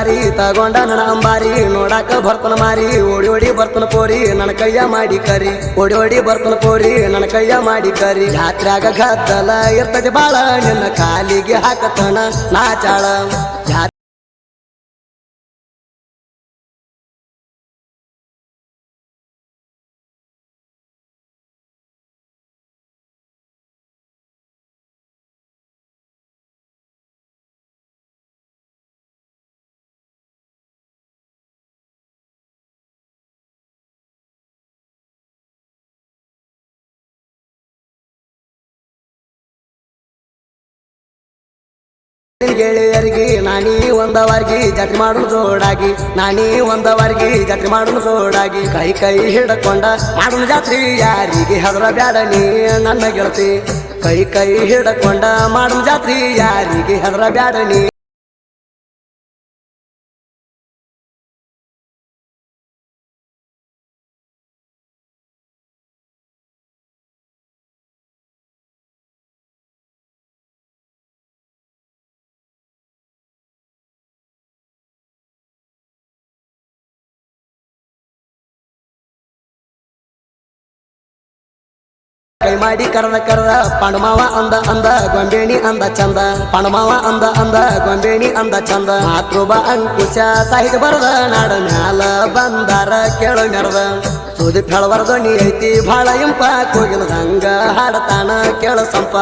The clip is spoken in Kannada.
ದಾರಿ ತಗೊಂಡ ನನ್ನ ಅಂಬಾರಿ, ನೋಡಾಕ ಬರ್ತನ ಮಾರಿ, ಓಡಿ ಓಡಿ ಬರ್ತನ ಪೋರಿ, ನನ್ನ ಕೈಯ ಮಾಡಿ ಕರಿ. ಓಡಿ ಓಡಿ ಬರ್ತನ ಪೋರಿ, ನನ್ನ ಕೈಯ ಮಾಡಿ ಕರಿ. ಜಾತ್ರಾಗ ಗದ್ದಲ ಇರ್ತದೆ ಬಾಳ, ನಿನ್ನ ಕಾಲಿಗೆ ಹಾಕತನ ನಾಚಾಳ. ಗೆಳೆಯರಿಗೆ, ನಾನಿ ಒಂದವರ್ಗಿ ಜಾತ್ರೆ ಮಾಡು ಜೋಡಾಗಿ ನಾನಿ ಒಂದವರ್ಗಿ ಜಾತ್ರೆ ಮಾಡು ಜೋಡಾಗಿ ಕೈ ಕೈ ಹಿಡ್ಕೊಂಡ ಮಾಡುನು ಜಾತ್ರೆ. ಯಾರಿಗೆ ಹೆದರ ಬ್ಯಾಡ ನೀ, ನನ್ನ ಗೆಳತಿ. ಕೈ ಕೈ ಹಿಡ್ಕೊಂಡ ಮಾಡುನು ಜಾತ್ರೆ. ಯಾರಿಗೆ ಹೆದರ ಬ್ಯಾಡ ನೀ. ಕೈ ಮಾಡಿ ಕರದ ಕರದ ಪಣಮಾವ ಅಂದ ಅಂದ, ಗೊಂಬೇಣಿ ಅಂದ ಚಂದ. ಪಣಮಾವ ಅಂದ ಅಂದ, ಗೊಂಬೇಣಿ ಅಂದ ಚಂದ. ಮಾತೃಬ ಅಂಕುಶ ಸಾಹಿತ್ಯ ಬರದ, ನಾಡ ಮ್ಯಾಲ ಬಂದಾರ ಕೇಳು ಮೆರದ ಸುದಿ ಫೆಳವರ ನೀ ಐತಿ ಭಾಳ ಇಂಪ ಹಂಗ ಹಾಡತಾನ ಕೇಳ ಸಂಪ.